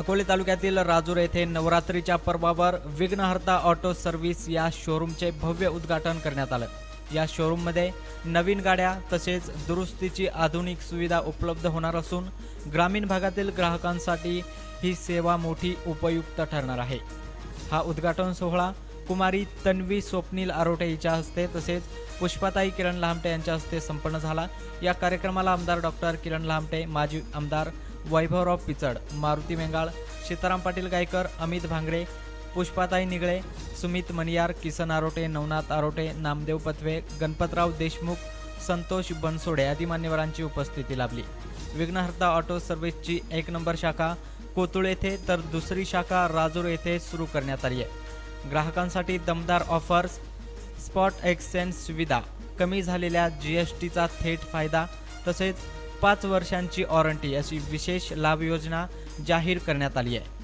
अकोले तालुक्यातील राजूर येथे नवरात्रीच्या पर्वावर विघ्नहर्ता ऑटो सर्व्हिस या शोरूमचे भव्य उद्घाटन करण्यात आलं. या शोरूममध्ये नवीन गाड्या तसेच दुरुस्तीची आधुनिक सुविधा उपलब्ध होणार असून ग्रामीण भागातील ग्राहकांसाठी ही सेवा मोठी उपयुक्त ठरणार आहे. हा उद्घाटन सोहळा कुमारी तन्वी स्वप्नील आरोटे हिच्या हस्ते तसेच पुष्पाताई किरण लामटे यांच्या हस्ते संपन्न झाला. या कार्यक्रमाला आमदार डॉक्टर किरण लामटे माजी आमदार वैभवराव पिचड मारुती मेंगाळ सीताराम पाटील गायकर अमित भांगडे पुष्पाताई निगळे सुमित मनियार किसन आरोटे नवनाथ आरोटे नामदेव पथवे गणपतराव देशमुख संतोष बनसोडे आदी मान्यवरांची उपस्थिती लाभली. विघ्नहर्ता ऑटो सर्व्हिसची एक नंबर शाखा कोतुळ येथे तर दुसरी शाखा राजूर येथे सुरू करण्यात आली आहे. ग्राहकांसाठी दमदार ऑफर्स स्पॉट एक्सचेंज सुविधा कमी झालेल्या जी एस टीचा थेट फायदा तसेच पाच वर्षांची वॉरंटी अशी विशेष लाभ योजना जाहीर करण्यात आली आहे.